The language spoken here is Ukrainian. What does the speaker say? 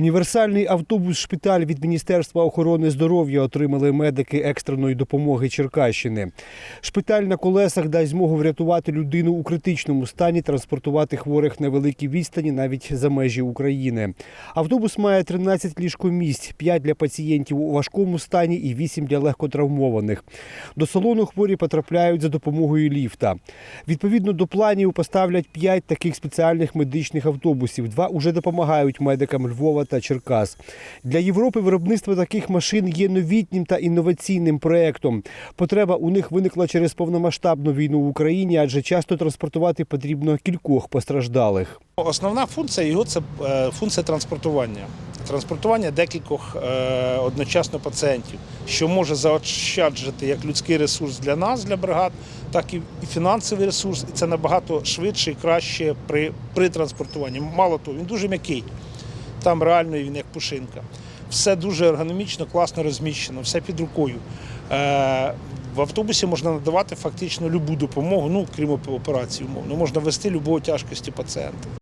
Універсальний автобус-шпиталь від Міністерства охорони здоров'я отримали медики екстреної допомоги Черкащини. Шпиталь на колесах дасть змогу врятувати людину у критичному стані, транспортувати хворих на великій відстані навіть за межі України. Автобус має 13 ліжкомісць, 5 для пацієнтів у важкому стані і 8 для легкотравмованих. До салону хворі потрапляють за допомогою ліфта. Відповідно до планів поставлять 5 таких спеціальних медичних автобусів. Два уже допомагають медикам Львова та Черкас. Для Європи виробництво таких машин є новітнім та інноваційним проектом. Потреба у них виникла через повномасштабну війну в Україні, адже часто транспортувати потрібно кількох постраждалих. Основна функція його це е, функція транспортування. Транспортування декількох е, одночасно пацієнтів, що може заощаджити як людський ресурс для нас, для бригад, так і фінансовий ресурс. І це набагато швидше і краще при, при транспортуванні. Мало того, він дуже м'який. Там реально він як пушинка. Все дуже ергономічно, класно розміщено, все під рукою. Е, в автобусі можна надавати фактично любу допомогу, ну крім операції умовно. Можна вести любої тяжкості пацієнта.